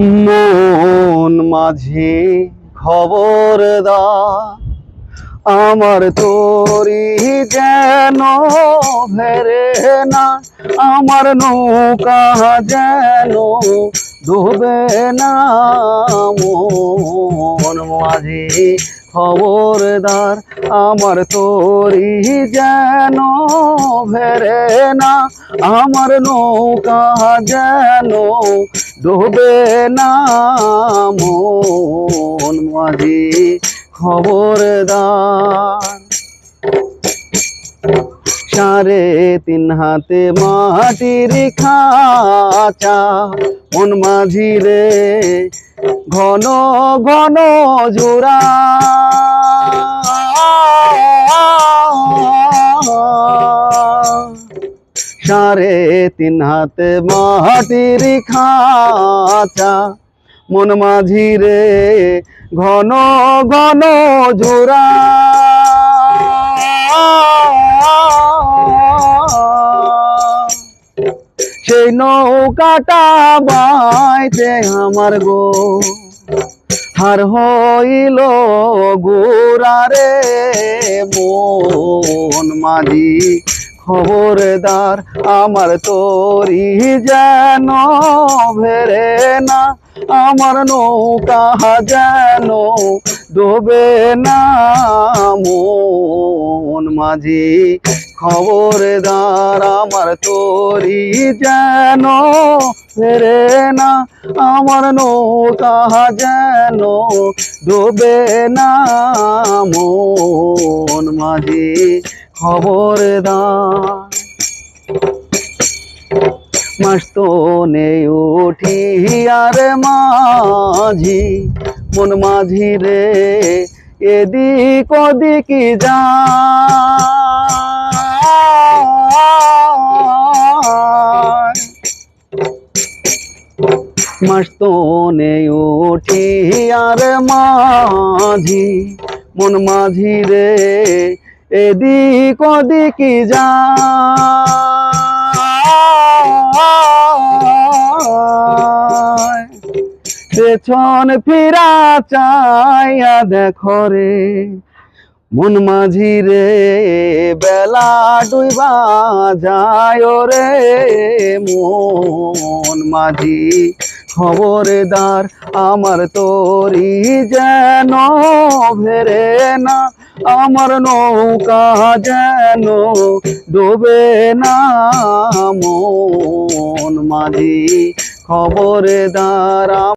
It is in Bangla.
মন মাঝি খবর দা আমার তোরি যেন ভেরে না, আমার নৌকা যেন ডুবে না। মন মাঝি খবরদার, আমার তোরি যেন ভেরে না আমার নৌকা যেন ডুবে না মন খবরদার। সাড়ে তিন হাতে মাটির খাচা, মন মাঝি রে, ঘন ঘন জোড়া। সাড়ে তিন হাতে মাটির খাচা, মন মাঝি রে ঘন ঘন জোড়া। সেই নৌকাটা বাইতে আমার গো, হার হইল গোরারে মন মাঝি খবরদার আমার তোরি যেন ভেরে না, আমার নৌকা যেন ডোবে না। মন মাঝি খবরদার আমার তোরি যেন ফেরে না, আমার নৌকা যেন ডোবে না। মন মাঝি খবরদার মাস্তো নেই উঠি আর মাঝি, মন মাঝি রে, এদিক ওদিক যায় মাস্তনে উঠি আর মাঝি, মন মাঝি রে এদিক ওদিক যায় পেছন ফিরা চাইয়া দেখো রে, মন মাঝি রে, বেলা ডুইবা যায় রে মন মাঝি। খবরদার আমার তোরি যেন ভেরে না আমার নৌকা যেন ডুবে না। মন মাঝি খবরদার